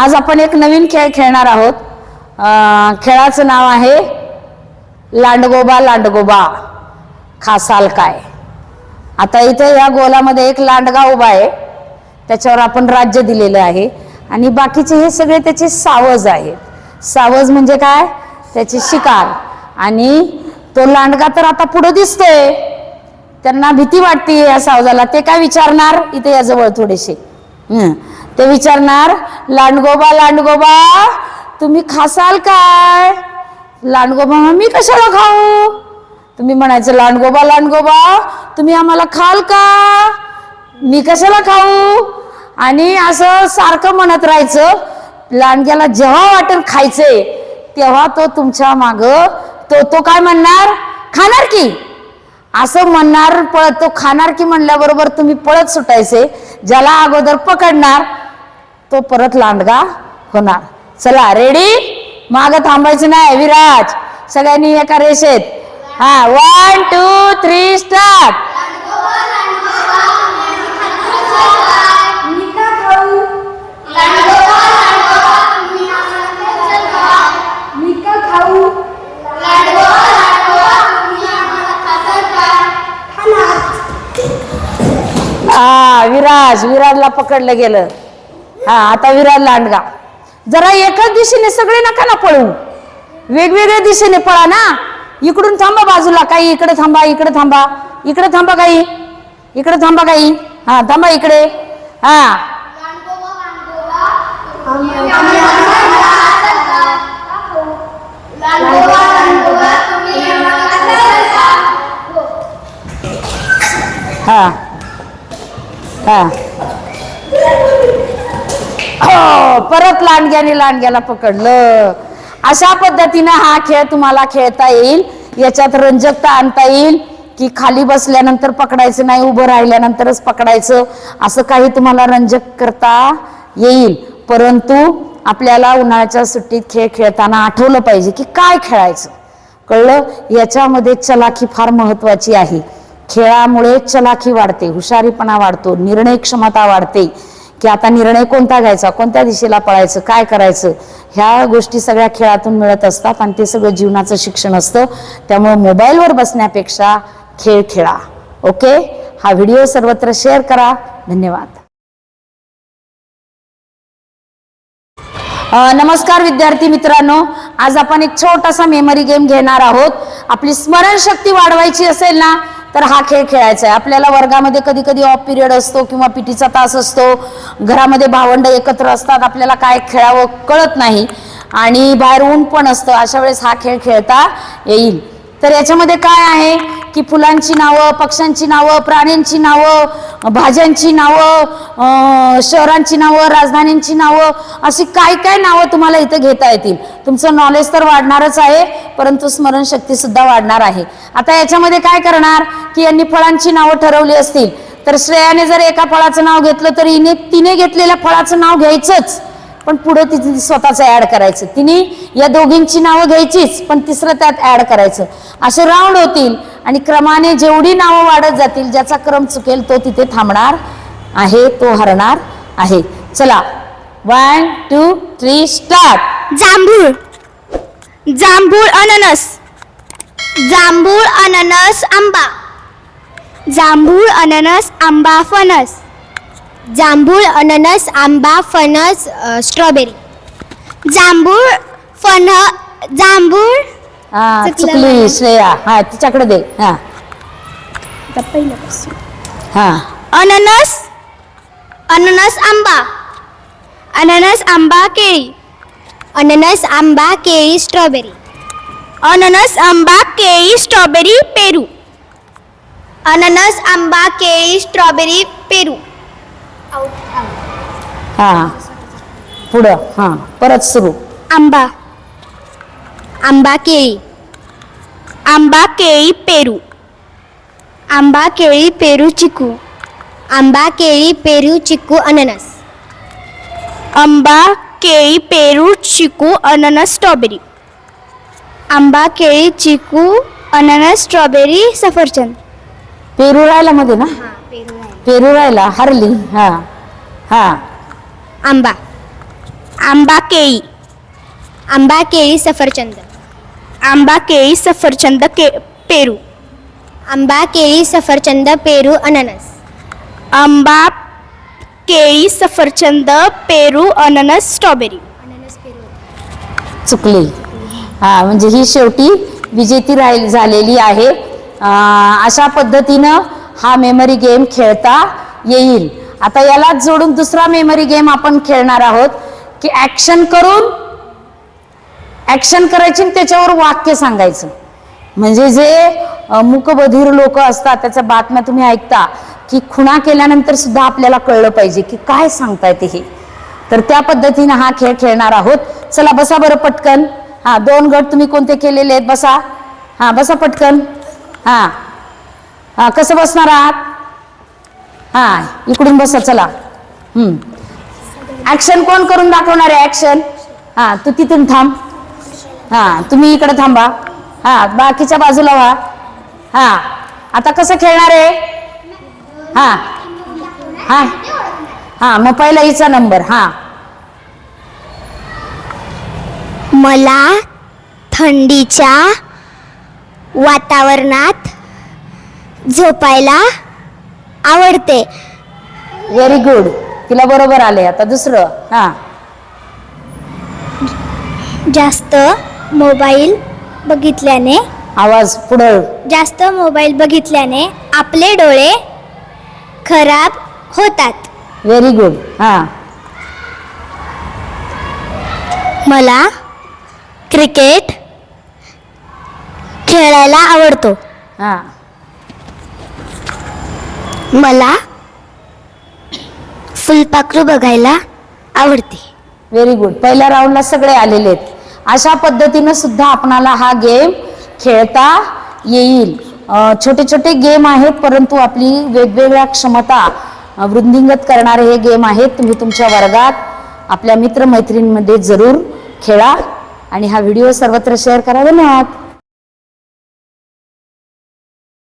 आज आपण एक नवीन खेळ खेळणार आहोत. खेळाचं नाव आहे लांडगोबा लांडगोबा खासाल काय. आता इथे या गोलामध्ये एक लांडगा उभा आहे. त्याच्यावर आपण राज्य दिलेलं आहे. आणि बाकीचे हे सगळे त्याचे सावज आहेत. सावज म्हणजे काय? त्याची शिकार. आणि तो लांडगा तर आता पुढे दिसतोय. त्यांना भीती वाटते या सावजाला. ते काय विचारणार? इथे याजवळ थोडेसे. ते विचारणार लांडगोबा लांडगोबा तुम्ही खासाल काय? लांडगोबा मी कशाला खाऊ? तुम्ही म्हणायचं लांडगोबा लांडगोबा तुम्ही आम्हाला खाल का? मी कशाला खाऊ? आणि असं सारखं म्हणत राहायचं. लांडग्याला जेव्हा वाटेल खायचंय तेव्हा तो तुमच्या माग तो तो काय म्हणणार? खाणार की? असं म्हणणार पळत तो खाणार की म्हणल्याबरोबर तुम्ही पळत सुटायचे ज्याला अगोदर पकडणार तो परत लांडगा होणार. चला रेडी माग थांबायचं नाही विराज. सगळ्यांनी एका रेषेत? हा वन टू थ्री स्टार्ट हा विराज विराजला पकडलं गेलं. हा आता विरार लांडगा. जरा एकाच दिशेने सगळे नका ना पळू. वेगवेगळ्या दिशेने पळा ना. इकडून थांबा बाजूला काही इकडे थांबा इकडे थांबा. इकडे थांबा काही. इकडे थांबा काही. हा थांबा इकडे. हा. हा. हा. हो परत लांडग्याने लांडग्याला पकडलं. अशा पद्धतीनं हा खेळ तुम्हाला खेळता येईल. याच्यात रंजकता आणता येईल की खाली बसल्यानंतर पकडायचं नाही उभं राहिल्यानंतरच पकडायचं असं काही तुम्हाला रंजक करता येईल. परंतु आपल्याला उन्हाळ्याच्या सुट्टीत खेळ खेळताना आठवलं पाहिजे की काय खेळायचं. कळलं? याच्यामध्ये चलाखी फार महत्वाची आहे. खेळामुळे चलाखी वाढते हुशारीपणा वाढतो निर्णय क्षमता वाढते. की आता निर्णय कोणता घ्यायचा कोणत्या दिशेला पळायचं काय करायचं ह्या गोष्टी सगळ्या खेळातून मिळत असतात आणि ते सगळं जीवनाचं शिक्षण असतं. त्यामुळे मोबाईलवर बसण्यापेक्षा खेळ खेळा. ओके? हा व्हिडिओ सर्वत्र शेअर करा. धन्यवाद. नमस्कार विद्यार्थी मित्रांनो. आज आपण एक छोटासा मेमरी गेम घेणार आहोत. आपली स्मरणशक्ती वाढवायची असेल ना तर हा खेळ खेळायचा आहे. आपल्याला वर्गामध्ये कधी कधी ऑफ पिरियड असतो किंवा पीटीचा तास असतो. घरामध्ये भावंड एकत्र असतात. आपल्याला काय खेळावं कळत नाही. आणि बाहेर ऊन पण असतं. अशा वेळेस हा खेळ खेळता येईल. तर याच्यामध्ये काय आहे? की फुलांची नावं पक्ष्यांची नावं प्राण्यांची नावं भाज्यांची नावं शहरांची नावं राजधानींची नावं अशी काय काय नावं तुम्हाला इथं घेता येतील? तुमचं नॉलेज तर वाढणारच आहे परंतु स्मरणशक्तीसुद्धा वाढणार आहे. आता याच्यामध्ये काय करणार की यांनी फळांची नावं ठरवली असतील तर श्रेयाने जर एका फळाचं नाव घेतलं तर हिने तिने घेतलेल्या फळाचं नाव घ्यायचंच. पण पुढे तिथे स्वतःचं ऍड करायचं. तिने या दोघींची नावं घ्यायचीच पण तिसरं त्यात ऍड करायचं. असे राऊंड होतील आणि क्रमाने जेवढी नावं वाढत जातील ज्याचा क्रम चुकेल तो तिथे थांबणार आहे तो हरणार आहे. चला वन टू थ्री स्टार्ट जांभूळ. जांभूळ अननस. जांभूळ अननस आंबा. जांभूळ अननस आंबा फणस. जांभूळ अननस आंबा फणस स्ट्रॉबेरी. जांभूळ फण जांभूळ हा चुकलं. श्रेया. हा तिच्याकडे दे. हा. आता पहिल्यापासून. हा. अननस अननस आंबा. अननस आंबा केळी. अननस आंबा केळी स्ट्रॉबेरी. अननस आंबा केळी स्ट्रॉबेरी पेरू. अननस आंबा केळी स्ट्रॉबेरी पेरू. हा. पुढं. हा. परत सुरू. आंबा. आंबा केळी आंबा केळी पेरू. आंबा केळी पेरू चिकू. आंबा केळी पेरू चिकू अननस. आंबा केळी पेरू चिकू अननस स्ट्रॉबेरी. आंबा केळी चिकू अननस स्ट्रॉबेरी सफरचंद. पेरू राहिला मध्ये ना? पेरू राहिला. हरली हा हा. आंबा. आंबा केळी आंबा केळी सफरचंद. आंबा केळी सफरचंद के पेरू. आंबा केळी सफरचंद पेरू अननस. आंबा केळी सफरचंद पेरू अननस स्ट्रॉबेरी. अननस पेरू. चुकली. हा म्हणजे ही शेवटी विजेती राहील झालेली आहे. अं, अशा पद्धतीनं हा मेमरी गेम खेळता येईल. आता यालाच जोडून दुसरा मेमरी गेम आपण खेळणार आहोत की ऍक्शन करून ऍक्शन करायची आणि त्याच्यावर वाक्य सांगायचं. म्हणजे जे मुकबधीर मूकबधीर लोक असतात त्याच्या बातम्या तुम्ही ऐकता की खुणा केल्यानंतर सुद्धा आपल्याला कळलं पाहिजे की काय सांगतायत हे. तर त्या पद्धतीनं हा खेळ खेळणार आहोत. चला बसा बरं पटकन. हा दोन गट तुम्ही कोणते केलेले आहेत? बसा. हा बसा पटकन. हा. हा कसं बसणार आहात? हा इकडून बसा चला. ॲक्शन ऍक्शन कोण करून दाखवणार आहे? ऍक्शन हा तू तिथून थांब. हा तुम्ही इकडे थांबा. हा बाकीच्या बाजूला व्हा. हा आता कसं खेळणार आहे? हा. हा. हा मग पहिला हिचा नंबर हा. मला थंडीच्या वातावरणात झोपायला आवडते. व्हेरी गुड तिला बरोबर आले आता दुसरं. हा. जास्त मोबाईल बघितल्याने आवाज पुढं. जास्त मोबाईल बघितल्याने आपले डोळे खराब होतात. व्हेरी गुड हा. मला क्रिकेट खेळायला आवडतो. हा. मला फुलपाखरू बघायला आवडते. व्हेरी गुड पहिल्या राऊंडला सगळे आलेले आहेत. अशा पद्धतीनं सुद्धा आपणाला हा गेम खेळता येईल. छोटे छोटे गेम आहेत परंतु आपली वेगवेगळ्या क्षमता वृंदिंगत वृद्धिंगत करणारे हे गेम आहेत. तुम्ही तुमच्या वर्गात आपल्या मित्रमैत्रिणींमध्ये जरूर खेळा. आणि हा व्हिडिओ सर्वत्र शेअर करा. धन्यवाद.